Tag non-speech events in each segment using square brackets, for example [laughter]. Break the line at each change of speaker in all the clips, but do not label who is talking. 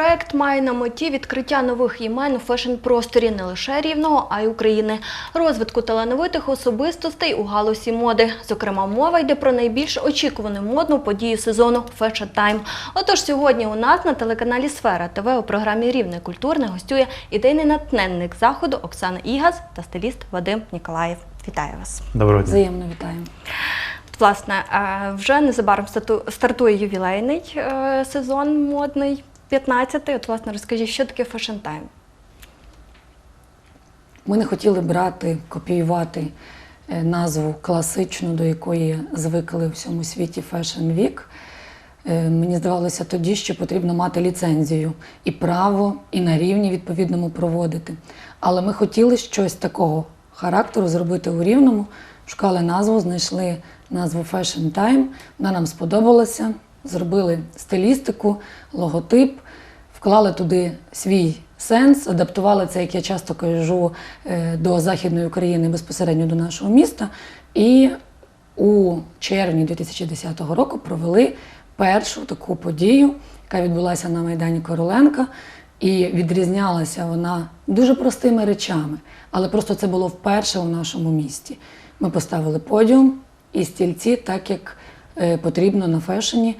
Проект має на меті відкриття нових імен у фешн-просторі не лише рівного, а й України, розвитку талановитих особистостей у галузі моди. Зокрема, мова йде про найбільш очікувану модну подію сезону Fashion Time. Отож, сьогодні у нас на телеканалі Сфера ТВ у програмі Рівне культурне гостює ідейний натхненник заходу Оксана Ігас та стиліст Вадим Ніколаєв. Вітаю вас!
Доброго дня.
Взаємно вітаємо.
Власне, е, вже незабаром стату- стартує ювілейний е, сезон модний, 15-й. От, власне, розкажіть, що таке Time?
Ми не хотіли брати, копіювати е, назву класичну, до якої звикли в всьому світі Fashion Week. Е, Мені здавалося тоді, що потрібно мати ліцензію і право, і на рівні відповідному проводити. Але ми хотіли щось такого характеру зробити у рівному. Шукали назву, знайшли назву Fashion Time. Вона нам сподобалася. Зробили стилістику, логотип, вклали туди свій сенс, адаптували це, як я часто кажу, е, до Західної України безпосередньо до нашого міста. І у червні 2010 року провели першу таку подію, яка відбулася на Майдані Короленка. І відрізнялася вона дуже простими речами, але просто це було вперше у нашому місті. Ми поставили подіум і стільці, так як потрібно на фешені,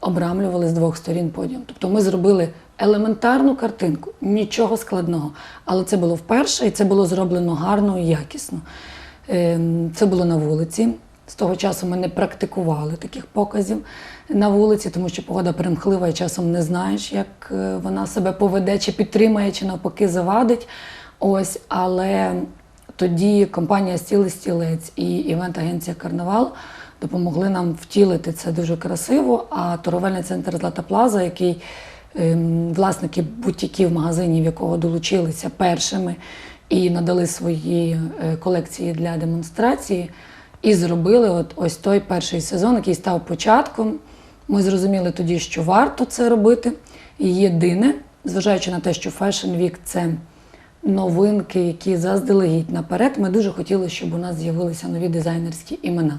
обрамлювали з двох сторін подіум. Тобто ми зробили елементарну картинку, нічого складного. Але це було вперше і це було зроблено гарно і якісно. Ем, Це було на вулиці. З того часу ми не практикували таких показів на вулиці, тому що погода перемхлива і часом не знаєш, як е, вона себе поведе, чи підтримає, чи навпаки завадить. Ось, але тоді компанія Стіли Стілець і івент-агенція Карнавал допомогли нам втілити це дуже красиво. А торговельний центр Злата Плаза, який ем, власники бутіків, магазинів, якого долучилися першими і надали свої е, колекції для демонстрації, і зробили от ось той перший сезон, який став початком. Ми зрозуміли тоді, що варто це робити. І єдине, зважаючи на те, що Fashion Week – це новинки, які заздалегідь наперед, ми дуже хотіли, щоб у нас з'явилися нові дизайнерські імена.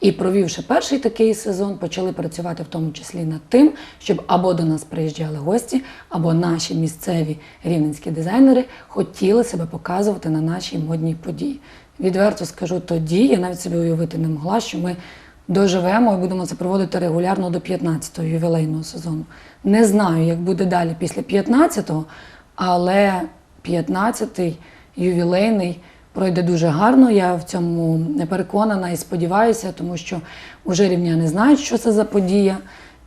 І провівши перший такий сезон, почали працювати в тому числі над тим, щоб або до нас приїжджали гості, або наші місцеві рівненські дизайнери хотіли себе показувати на нашій модній події. Відверто скажу тоді, я навіть собі уявити не могла, що ми доживемо і будемо це проводити регулярно до 15-го ювілейного сезону. Не знаю, як буде далі після 15-го, але 15-й ювілейний пройде дуже гарно. Я в цьому не переконана і сподіваюся, тому що вже рівняни знають, що це за подія,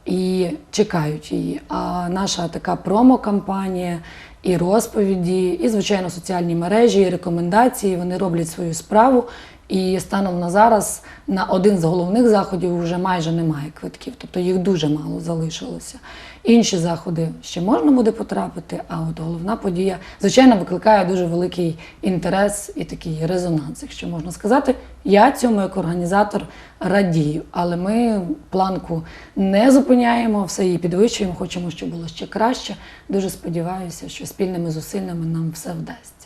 і чекають її. А наша така промо-кампанія і розповіді, і, звичайно, соціальні мережі, і рекомендації вони роблять свою справу. І станом на зараз на один з головних заходів вже майже немає квитків, тобто їх дуже мало залишилося. Інші заходи ще можна буде потрапити, а от головна подія, звичайно, викликає дуже великий інтерес і такий резонанс, якщо можна сказати. Я цьому як організатор радію, але ми планку не зупиняємо, все її підвищуємо, хочемо, щоб було ще краще. Дуже сподіваюся, що спільними зусиллями нам все вдасться.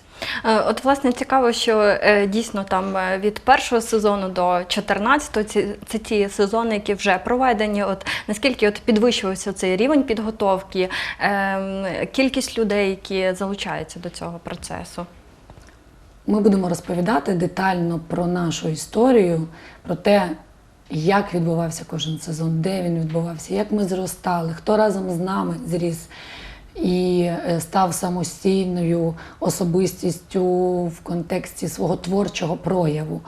Е, От, власне, цікаво, що е, дійсно там е, від першого сезону до 14-го це ті сезони, які вже проведені. От наскільки от підвищувався цей рівень підготовки, ем, кількість людей, які залучаються до цього процесу.
Ми будемо розповідати детально про нашу історію, про те, як відбувався кожен сезон, де він відбувався, як ми зростали, хто разом з нами зріс і е, став самостійною особистістю в контексті свого творчого прояву.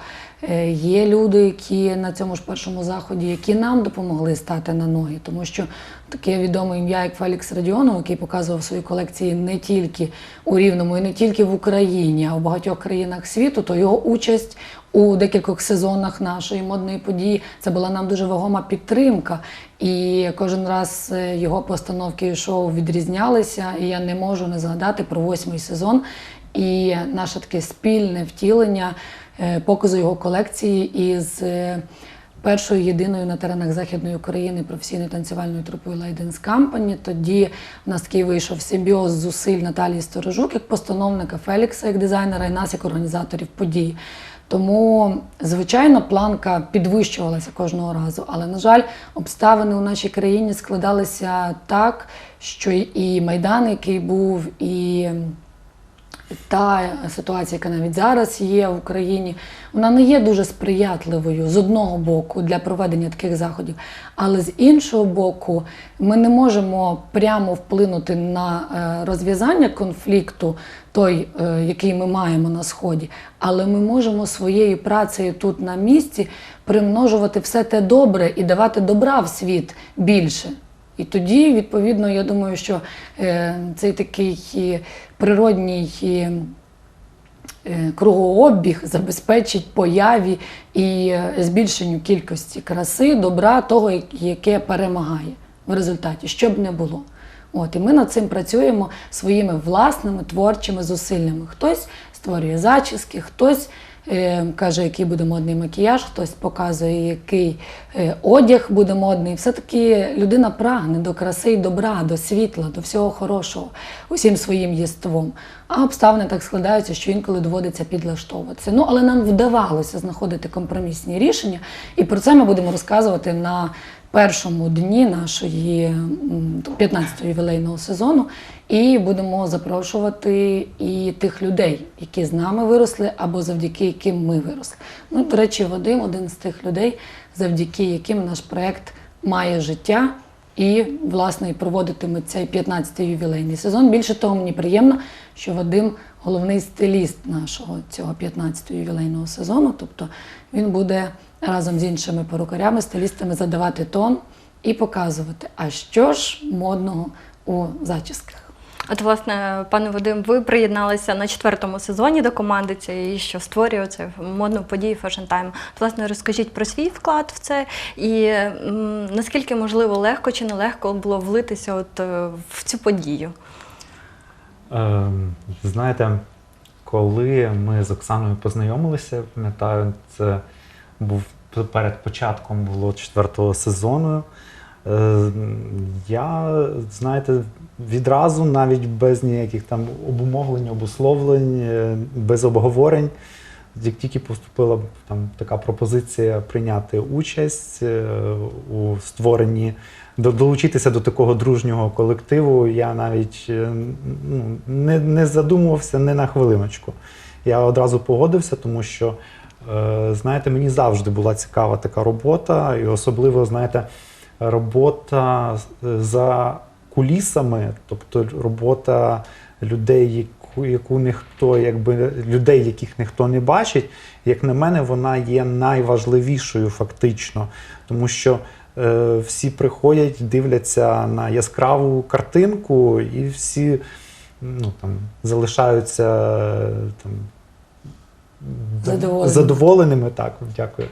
Е, Є люди, які на цьому ж першому заході, які нам допомогли стати на ноги, тому що таке відоме ім'я, як Фелікс Радіонов, який показував свої колекції не тільки у Рівному і не тільки в Україні, а в багатьох країнах світу, то його участь у декількох сезонах нашої модної події це була нам дуже вагома підтримка. І кожен раз е, його постановки і шоу відрізнялися, і я не можу не згадати про восьмий сезон і наше таке спільне втілення е, показу його колекції із е, першою єдиною на теренах Західної України професійною танцювальною трупою Ladies Company. Тоді в нас такий вийшов симбіоз зусиль Наталії Сторожук як постановника Фелікса як дизайнера і нас як організаторів подій. Тому, звичайно, планка підвищувалася кожного разу. Але, на жаль, обставини у нашій країні складалися так, що і Майдан, який був, і та ситуація, яка навіть зараз є в Україні, вона не є дуже сприятливою з одного боку для проведення таких заходів, але з іншого боку, ми не можемо прямо вплинути на е, розв'язання конфлікту, той, е, який ми маємо на сході, але ми можемо своєю працею тут на місці примножувати все те добре і давати добра в світ більше. І тоді, відповідно, я думаю, що е, цей такий е, природній е, кругообіг забезпечить появі і збільшенню кількості краси, добра, того, яке перемагає в результаті, що б не було. От, і ми над цим працюємо своїми власними творчими зусиллями. Хтось створює зачіски, хтось каже, який буде модний макіяж, хтось показує, який е, одяг буде модний. Все-таки людина прагне до краси і добра, до світла, до всього хорошого, усім своїм єством. А обставини так складаються, що інколи доводиться підлаштовуватися. Ну, але нам вдавалося знаходити компромісні рішення, і про це ми будемо розказувати на першому дні нашої 15-го ювілейного сезону. І будемо запрошувати і тих людей, які з нами виросли, або завдяки яким ми виросли. Ну, до речі, Вадим один з тих людей, завдяки яким наш проект має життя і, власне, і проводитиме цей 15-й ювілейний сезон. Більше того, мені приємно, що Вадим головний стиліст нашого цього 15-го ювілейного сезону. Тобто він буде разом з іншими перукарями, стилістами задавати тон і показувати, а що ж модного у зачісках.
От, власне, пане Вадим, ви приєдналися на четвертому сезоні до команди цієї, що створює це модну подію Fashion Time. От, власне, розкажіть про свій вклад в це і м, наскільки можливо легко чи нелегко було влитися от е, в цю подію.
Ем, Знаєте, коли ми з Оксаною познайомилися, пам'ятаю, це був перед початком було четвертого сезону. Е, Я, знаєте, відразу, навіть без ніяких там обумовлень, обусловлень, е, без обговорень, як тільки поступила там така пропозиція прийняти участь е, у створенні, долучитися до такого дружнього колективу, я навіть ну, не, не задумувався не на хвилиночку. Я одразу погодився, тому що, знаєте, мені завжди була цікава така робота, і особливо, знаєте, робота за кулісами, тобто робота людей, яку, яку ніхто, якби людей, яких ніхто не бачить, як на мене, вона є найважливішою фактично, тому що е, всі приходять, дивляться на яскраву картинку, і всі ну, там, залишаються е, там,
Задоволеними.
задоволеними. Так, дякую.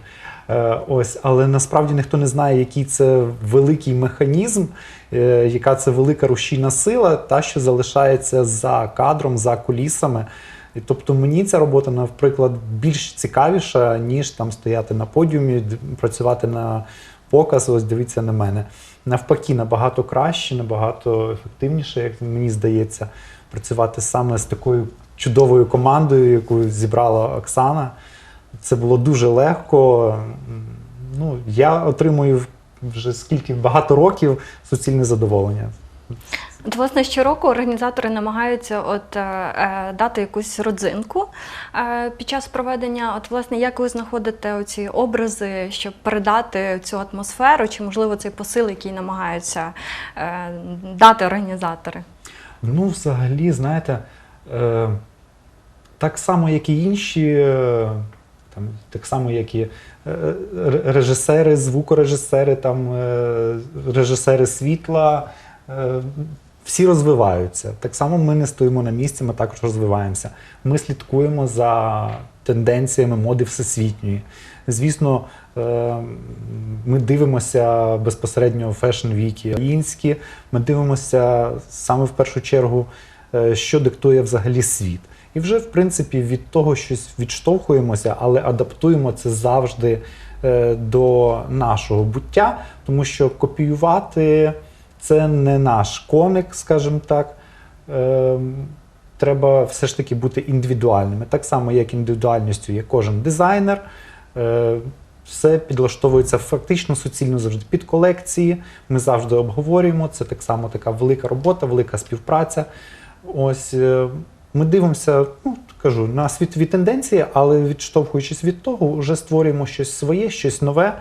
Е, ось, але насправді ніхто не знає, який це великий механізм, е, яка це велика рушійна сила, та що залишається за кадром, за кулісами. І тобто мені ця робота, наприклад, більш цікавіша, ніж там стояти на подіумі, працювати на показ, ось дивіться на мене. Навпаки, набагато краще, набагато ефективніше, як мені здається, працювати саме з такою чудовою командою, яку зібрала Оксана. Це було дуже легко. Ну, я отримую вже скільки багато років суцільне задоволення.
От, власне, щороку організатори намагаються от, е, е, дати якусь родзинку е, під час проведення. От, власне, як ви знаходите оці образи, щоб передати цю атмосферу, чи, можливо, цей посил, який намагаються е, дати організатори?
Ну, взагалі, знаєте, так само, як і інші, е, там, так само, як і е, режисери, звукорежисери, там, е, режисери світла, е, всі розвиваються. Так само ми не стоїмо на місці, ми також розвиваємося. Ми слідкуємо за тенденціями моди всесвітньої. Звісно, е, ми дивимося безпосередньо фешн-віки українські, ми дивимося саме в першу чергу, е, що диктує взагалі світ. І вже, в принципі, від того щось відштовхуємося, але адаптуємо це завжди е, до нашого буття, тому що копіювати це не наш коник, скажімо так. Ем, треба все ж таки бути індивідуальними. Так само, як індивідуальністю є кожен дизайнер. Е, Все підлаштовується фактично суцільно завжди під колекції. Ми завжди обговорюємо. Це так само така велика робота, велика співпраця. Ось е, ми дивимося, ну кажу, на світові тенденції, але відштовхуючись від того, вже створюємо щось своє, щось нове.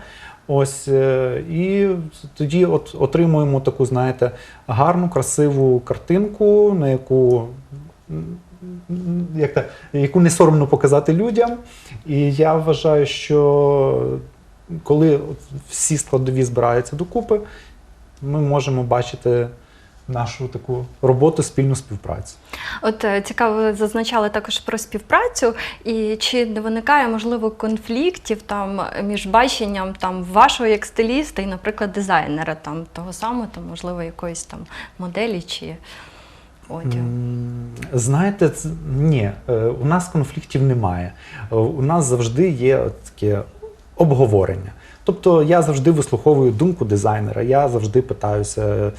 Ось е, і тоді от отримуємо таку, знаєте, гарну, красиву картинку, на яку як та, яку не соромно показати людям. І я вважаю, що коли всі складові збираються докупи, ми можемо бачити нашу таку роботу, спільну співпрацю.
От е, цікаво, зазначали також про співпрацю, і чи не виникає можливо конфліктів там між баченням там вашого як стиліста і, наприклад, дизайнера там того самого, там можливо якоїсь там моделі чи одягу?
Знаєте, ні, е, у нас конфліктів немає. Е, У нас завжди є таке обговорення. Тобто я завжди вислуховую думку дизайнера, я завжди питаюся,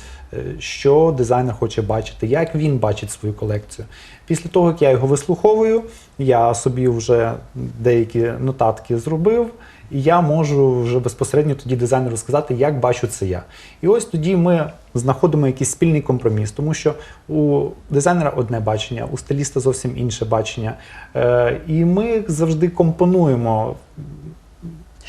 що дизайнер хоче бачити, як він бачить свою колекцію. Після того, як я його вислуховую, я собі вже деякі нотатки зробив, і я можу вже безпосередньо тоді дизайнеру сказати, як бачу це я. І ось тоді ми знаходимо якийсь спільний компроміс, тому що у дизайнера одне бачення, у стиліста зовсім інше бачення. Е, і ми завжди компонуємо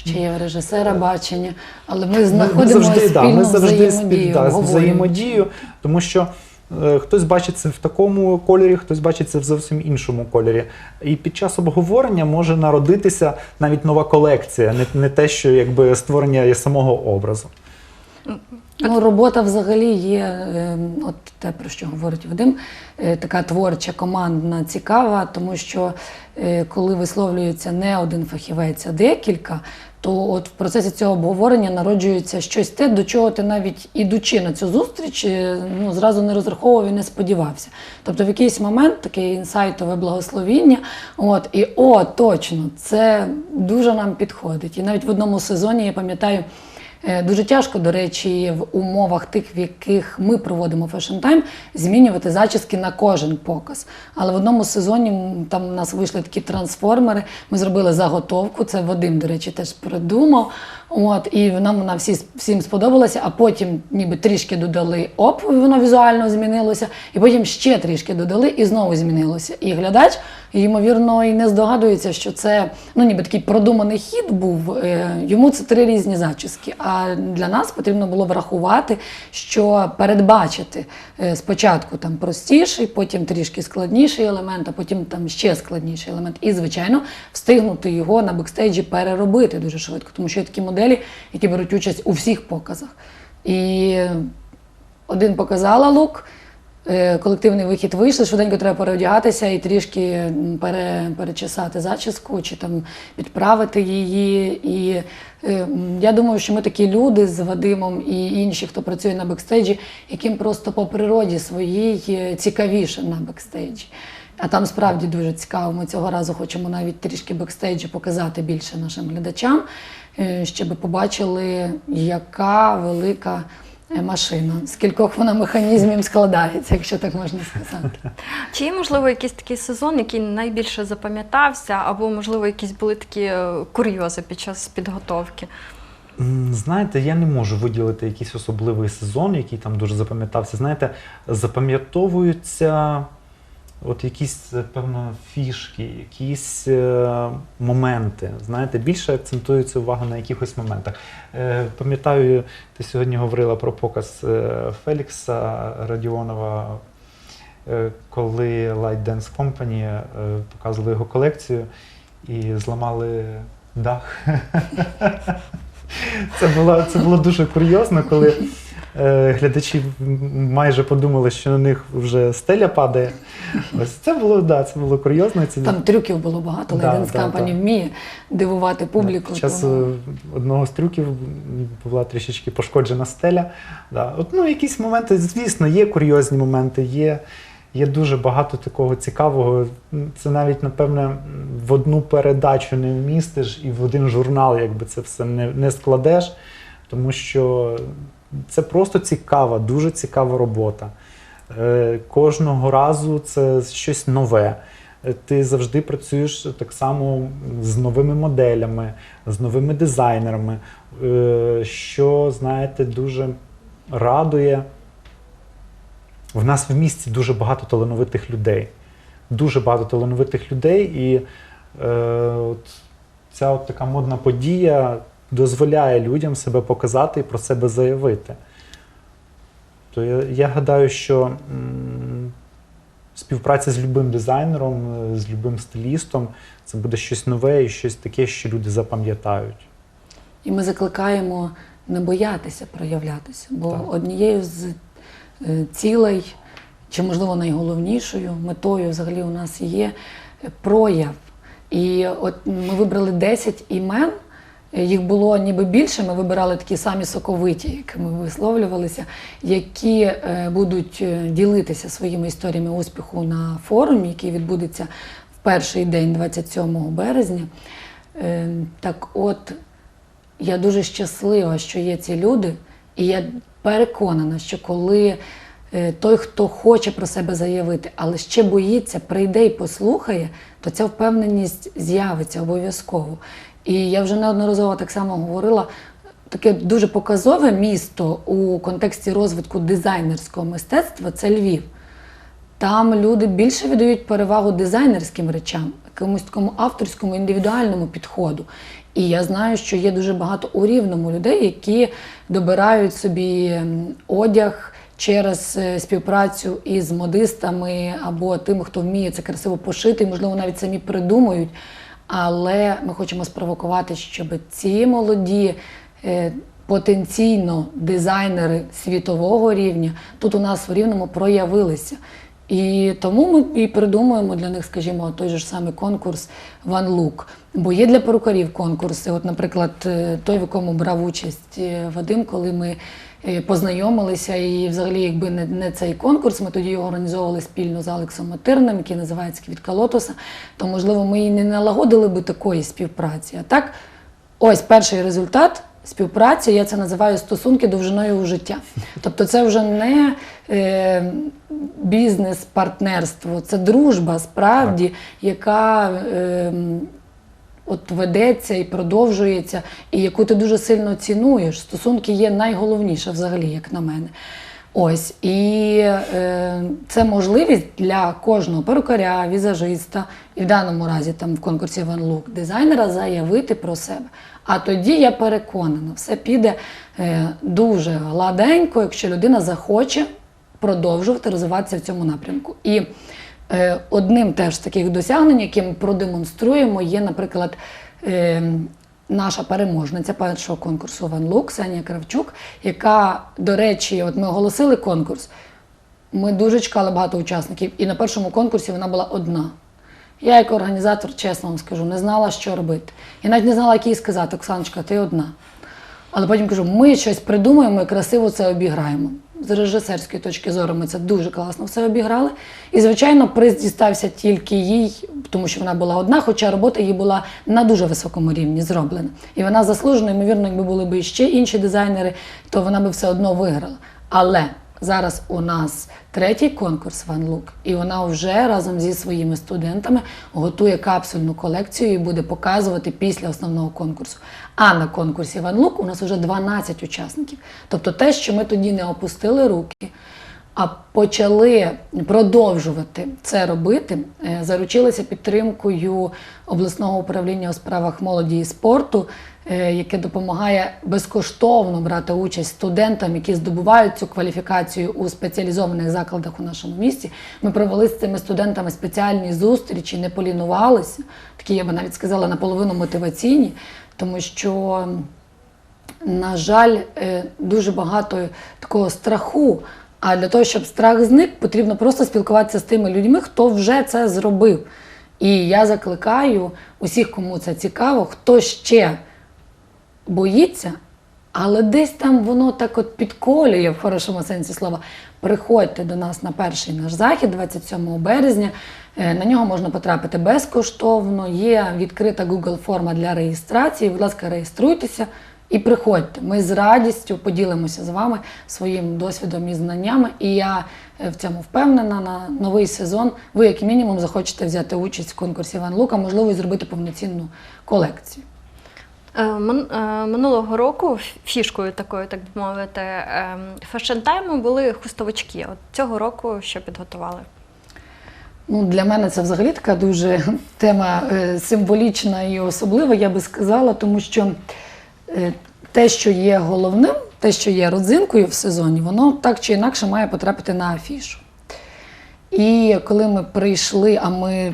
Ще є режисера бачення, але ми
ми,
знаходимо
ми завжди, да, ми завжди
взаємодію.
да, взаємодію, тому що е, хтось бачить це в такому кольорі, хтось бачить це в зовсім іншому кольорі. І під час обговорення може народитися навіть нова колекція, не, не те, що якби створення самого образу.
Ну, робота взагалі є, е, от те, про що говорить Вадим, е, така творча, командна, цікава, тому що е, коли висловлюється не один фахівець, а декілька, то от в процесі цього обговорення народжується щось те, до чого ти навіть ідучи на цю зустріч, е, ну, зразу не розраховував і не сподівався. Тобто в якийсь момент таке інсайтове благословіння, от, і о, точно, це дуже нам підходить. І навіть в одному сезоні я пам'ятаю. Е, Дуже тяжко, до речі, в умовах тих, в яких ми проводимо Fashion Time, змінювати зачіски на кожен показ. Але в одному сезоні там у нас вийшли такі трансформери. Ми зробили заготовку. Це Вадим, до речі, теж придумав. От, і нам вона всі, всім сподобалася, а потім ніби трішки додали оп, воно візуально змінилося, і потім ще трішки додали, і знову змінилося. І глядач, ймовірно, і не здогадується, що це ну, ніби такий продуманий хід був. Е, Йому це три різні зачіски. А для нас потрібно було врахувати, що передбачити е, спочатку там простіший, потім трішки складніший елемент, а потім там ще складніший елемент. І, звичайно, встигнути його на бекстейджі переробити дуже швидко, тому що є такі моделі, які беруть участь у всіх показах. І один показала лук. е, Колективний вихід вийшли, швиденько треба переодягатися і трішки пере, перечесати зачіску чи там підправити її. І е, я думаю, що ми такі люди з Вадимом і інші, хто працює на бекстейджі, яким просто по природі своїй е, цікавіше на бекстейджі. А там справді дуже цікаво. Ми цього разу хочемо навіть трішки бекстейджі показати більше нашим глядачам, е, щоб побачили, яка велика е, машина, з кількох вона механізмів складається, якщо так можна сказати.
Чи є можливо якийсь такий сезон, який найбільше запам'ятався, або можливо якісь були такі е, курйози під час підготовки?
Знаєте, я не можу виділити якийсь особливий сезон, який там дуже запам'ятався. Знаєте, запам'ятовуються от якісь, е, певно, фішки, якісь е, моменти. Знаєте, більше акцентується увага на якихось моментах. Е, пам'ятаю, ти сьогодні говорила про показ е, Фелікса Радіонова, е, коли Light Dance Company е, показували його колекцію і зламали дах. [laughs] Це було, це було дуже курйозно, коли глядачі майже подумали, що на них вже стеля падає. Ось це було, да, це було курйозно. Це
Там трюків було багато,
Да, да,
Company
да.
вміє дивувати публіку.
Під час
тому-
е, одного з трюків була трішечки пошкоджена стеля. Да. От, ну, якісь моменти, звісно, є курйозні моменти, є, є дуже багато такого цікавого. Це навіть, напевне, в одну передачу не вмістиш і в один журнал, якби це все не, не складеш, тому що це просто цікава, дуже цікава робота. Е, Кожного разу це щось нове. Е, Ти завжди працюєш так само з новими моделями, з новими дизайнерами, е, що, знаєте, дуже радує. В нас в місті дуже багато талановитих людей. Дуже багато талановитих людей, і е, от ця от така модна подія дозволяє людям себе показати і про себе заявити. То я, я гадаю, що м, співпраця з любим дизайнером, е, з любим стилістом це буде щось нове і щось таке, що люди запам'ятають.
І ми закликаємо не боятися проявлятися, бо
Так.
однією з е, цілей, чи можливо найголовнішою метою взагалі у нас є прояв. І от ми вибрали 10 імен. Їх було ніби більше. Ми вибирали такі самі соковиті, якими висловлювалися, які е, будуть е, ділитися своїми історіями успіху на форумі, який відбудеться в перший день, 27 березня. Е, Так от, я дуже щаслива, що є ці люди, і я переконана, що коли той, хто хоче про себе заявити, але ще боїться, прийде і послухає, то ця впевненість з'явиться обов'язково. І я вже неодноразово так само говорила. Таке дуже показове місто у контексті розвитку дизайнерського мистецтва це Львів. Там люди більше віддають перевагу дизайнерським речам, якомусь такому авторському індивідуальному підходу. І я знаю, що є дуже багато у рівному людей, які добирають собі одяг через е, співпрацю із модистами або тими, хто вміє це красиво пошити, можливо, навіть самі придумують. Але ми хочемо спровокувати, щоб ці молоді е, потенційно дизайнери світового рівня тут у нас в рівному проявилися. І тому ми і придумуємо для них, скажімо, той же ж самий конкурс One Look. Бо є для перукарів конкурси. От, наприклад, е, той, в якому брав участь е, Вадим, коли ми познайомилися, і взагалі, якби не, не цей конкурс, ми тоді його організовували спільно з Алексом Матирним, який називається Квітка Лотоса, то можливо ми і не налагодили би такої співпраці. А так, ось перший результат. Співпраці, я це називаю стосунки довжиною у життя. Тобто це вже не е, бізнес-партнерство, це дружба справді, яка е, от ведеться і продовжується, і яку ти дуже сильно цінуєш. Стосунки є найголовніше взагалі, як на мене. Ось і е, це можливість для кожного перукаря, візажиста, і в даному разі там в конкурсі One Look дизайнера заявити про себе. А тоді я переконана, все піде е, дуже гладенько, якщо людина захоче продовжувати розвиватися в цьому напрямку. І одним теж з таких досягнень, які ми продемонструємо, є, наприклад, е, наша переможниця першого конкурсу Look Ксенія Кравчук, яка, до речі, от ми оголосили конкурс. Ми дуже чекали багато учасників, і на першому конкурсі вона була одна. Я, як організатор, чесно вам скажу, не знала, що робити. Я навіть не знала, як їй сказати, Оксаночка, ти одна. Але потім кажу, ми щось придумаємо і красиво це обіграємо. З режисерської точки зору ми це дуже класно все обіграли. І, звичайно, приз дістався тільки їй, тому що вона була одна, хоча робота її була на дуже високому рівні зроблена. І вона заслужена, ймовірно, якби були б ще інші дизайнери, то вона би все одно виграла. Але зараз у нас третій конкурс One Look, і вона вже разом зі своїми студентами готує капсульну колекцію і буде показувати після основного конкурсу. А на конкурсі One Look у нас вже 12 учасників. Тобто те, що ми тоді не опустили руки, а почали продовжувати це робити, е, заручилися підтримкою обласного управління у справах молоді і спорту, яке допомагає безкоштовно брати участь студентам, які здобувають цю кваліфікацію у спеціалізованих закладах у нашому місті. Ми провели з цими студентами спеціальні зустрічі, не полінувалися, такі я би навіть сказала наполовину мотиваційні, тому що на жаль, е, дуже багато такого страху. А для того, щоб страх зник, потрібно просто спілкуватися з тими людьми, хто вже це зробив. І я закликаю усіх, кому це цікаво, хто ще боїться, але десь там воно так от підколює в хорошому сенсі слова. Приходьте до нас на перший наш захід 27 березня. Е, На нього можна потрапити безкоштовно. Є відкрита Google форма для реєстрації. Будь ласка, реєструйтеся І приходьте, ми з радістю поділимося з вами своїм досвідом і знаннями. І я е, в цьому впевнена на новий сезон. Ви, як мінімум, захочете взяти участь в конкурсі Іван Лука, можливо, зробити повноцінну колекцію.
Е, е, Минулого року фішкою такою, так би мовити, фешн-тайму були хустовички. От цього року що підготували?
Ну, для мене це взагалі така дуже [laughs] тема е, символічна і особлива, я би сказала, тому що те, що є головним, те, що є родзинкою в сезоні, воно так чи інакше має потрапити на афішу. І коли ми прийшли, а ми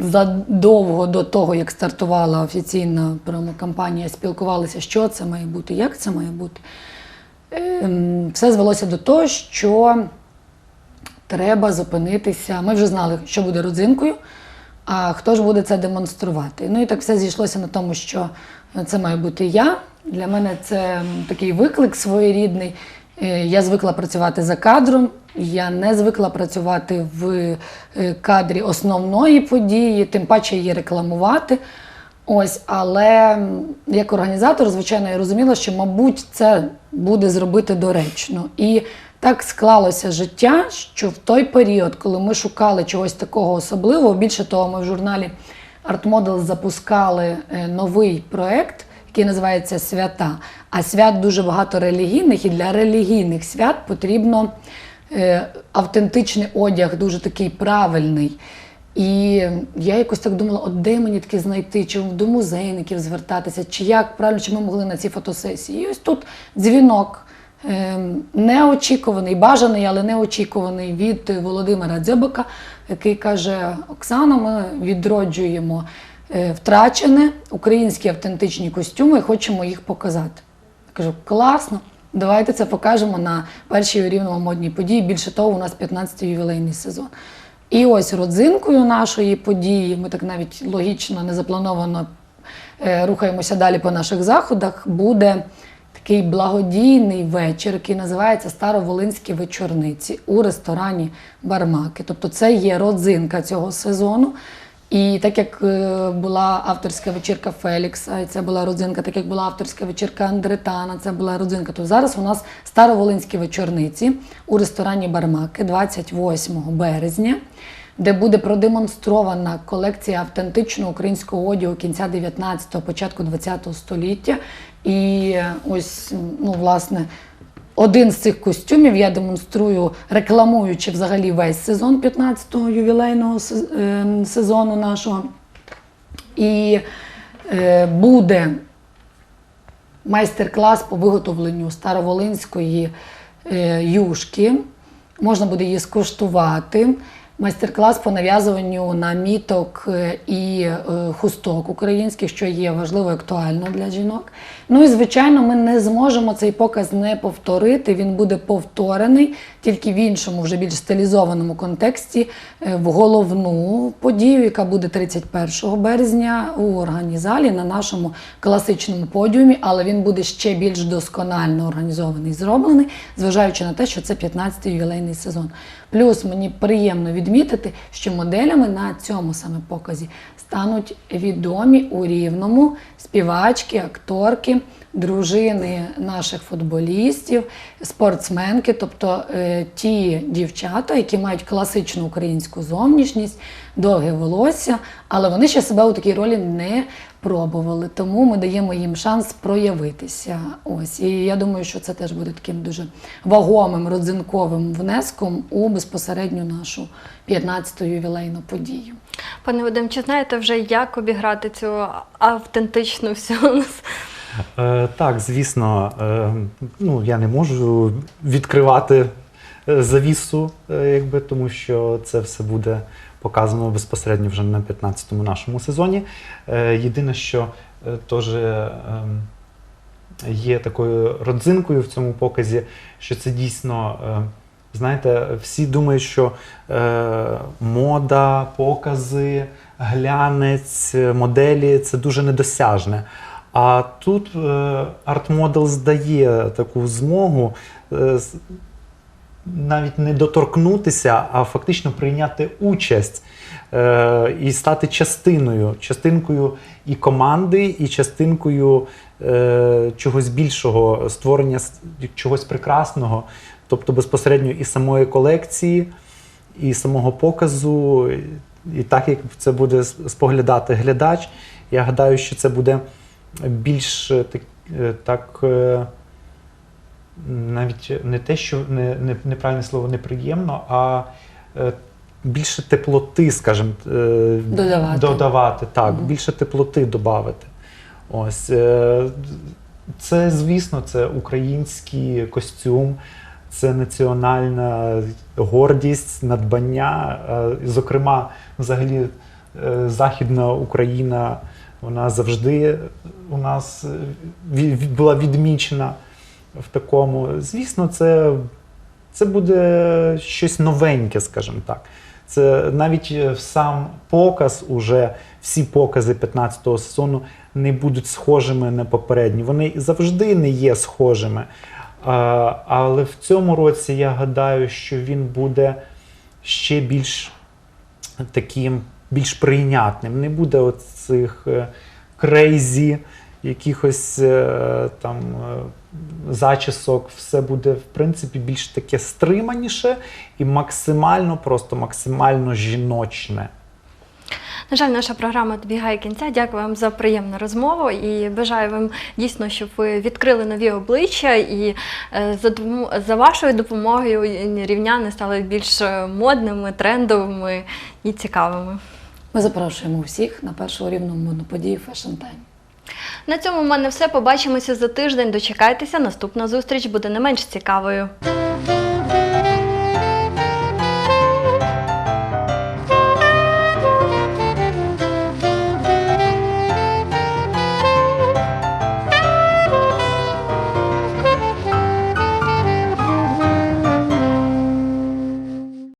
задовго до того, як стартувала офіційна промокампанія, спілкувалися, що це має бути, як це має бути, ем, все звелося до того, що треба зупинитися. Ми вже знали, що буде родзинкою, а хто ж буде це демонструвати. Ну і так все зійшлося на тому, що це має бути я. Для мене це такий виклик своєрідний. Е, Я звикла працювати за кадром, я не звикла працювати в е, кадрі основної події, тим паче її рекламувати. Ось, але як організатор, звичайно, я розуміла, що, мабуть, це буде зробити доречно. І так склалося життя, що в той період, коли ми шукали чогось такого особливого, більше того, ми в журналі Art Model запускали е, новий проект, який називається Свята. А свят дуже багато релігійних, і для релігійних свят потрібно е, автентичний одяг, дуже такий правильний. І я якось так думала, от де мені таке знайти, чи до музейників звертатися, чи як правильно, чи ми могли на цій фотосесії. І ось тут дзвінок ем, неочікуваний, бажаний, але неочікуваний від Володимира Дзьобика, який каже: Оксана, ми відроджуємо е, втрачене українські автентичні костюми і хочемо їх показати. Я кажу, класно. Давайте це покажемо на першій рівному модній події. Більше того, у нас 15-й ювілейний сезон. І ось родзинкою нашої події, ми так навіть логічно, незаплановано е, рухаємося далі по наших заходах, буде такий благодійний вечір, який називається Староволинські вечорниці у ресторані Бармаки. Тобто це є родзинка цього сезону. І так як е, була авторська вечірка Фелікса, це була родзинка, так як була авторська вечірка Андретана, це була родзинка, то зараз у нас староволинські вечорниці у ресторані Бармаки 28 березня, де буде продемонстрована колекція автентичного українського одягу кінця 19-го, початку 20-го століття. І ось, ну, власне, один з цих костюмів я демонструю, рекламуючи взагалі весь сезон 15-го ювілейного ем, сезону нашого. І е, буде майстер-клас по виготовленню староволинської е, юшки. Можна буде її скуштувати. Майстер-клас по нав'язуванню наміток е, і е, хусток українських, що є важливо і актуально для жінок. Ну і звичайно, ми не зможемо цей показ не повторити. Він буде повторений тільки в іншому, вже більш стилізованому контексті, е, в головну подію, яка буде 31 березня у організалі на нашому класичному подіумі, але він буде ще більш досконально організований, зроблений, зважаючи на те, що це 15-й ювілейний сезон. Плюс мені приємно відмітити, що моделями на цьому саме показі стануть відомі у рівному співачки, акторки, дружини наших футболістів, спортсменки, тобто е, ті дівчата, які мають класичну українську зовнішність, довге волосся, але вони ще себе у такій ролі не пробували. Тому ми даємо їм шанс проявитися. Ось і я думаю, що це теж буде таким дуже вагомим родзинковим внеском у безпосередню нашу 15-ту ювілейну подію.
Пане Вадим, чи знаєте вже, як обіграти цю автентичну всю?
Е, так, звісно, е, ну, я не можу відкривати е, завісу, е, якби, тому що це все буде показано безпосередньо вже на 15-му нашому сезоні. Е, єдине, що е, теж е, є такою родзинкою в цьому показі, що це дійсно. е, Знаєте, всі думають, що е, мода, покази, глянець, моделі це дуже недосяжне. А тут е, арт-модел здає таку змогу навіть не доторкнутися, а фактично прийняти участь е, і стати частиною, частинкою і команди, і частинкою е, чогось більшого, створення чогось прекрасного, тобто безпосередньо і самої колекції, і самого показу. І так як це буде споглядати глядач, я гадаю, що це буде більш е, так, е, так е, навіть не те, що не, не, неправильне слово неприємно, а е, більше теплоти, скажімо, е,
Додавати.
додавати так,
Мгм.
більше теплоти додати. Ось. е, Це, звісно, це український костюм, це національна гордість, надбання. Е, Зокрема, взагалі, е, Західна Україна, вона завжди у нас е, була відмічена в такому. Звісно, це, це буде щось новеньке, скажімо так. Це навіть е, в сам показ, уже всі покази 15-го сезону не будуть схожими на попередні. Вони завжди не є схожими. Але в цьому році я гадаю, що він буде ще більш таким, більш прийнятним. Не буде оцих крейзі, якихось е, там е, зачісок. Все буде, в принципі, більш таке стриманіше і максимально, просто максимально жіночне.
На жаль, наша програма добігає кінця. Дякую вам за приємну розмову і бажаю вам дійсно, щоб ви відкрили нові обличчя і е, за, за вашою допомогою рівняни стали більш модними, трендовими і цікавими.
Ми запрошуємо всіх на першу рівну модну подію Fashion Time.
На цьому в мене все. Побачимося за тиждень. Дочекайтеся. Наступна зустріч буде не менш цікавою.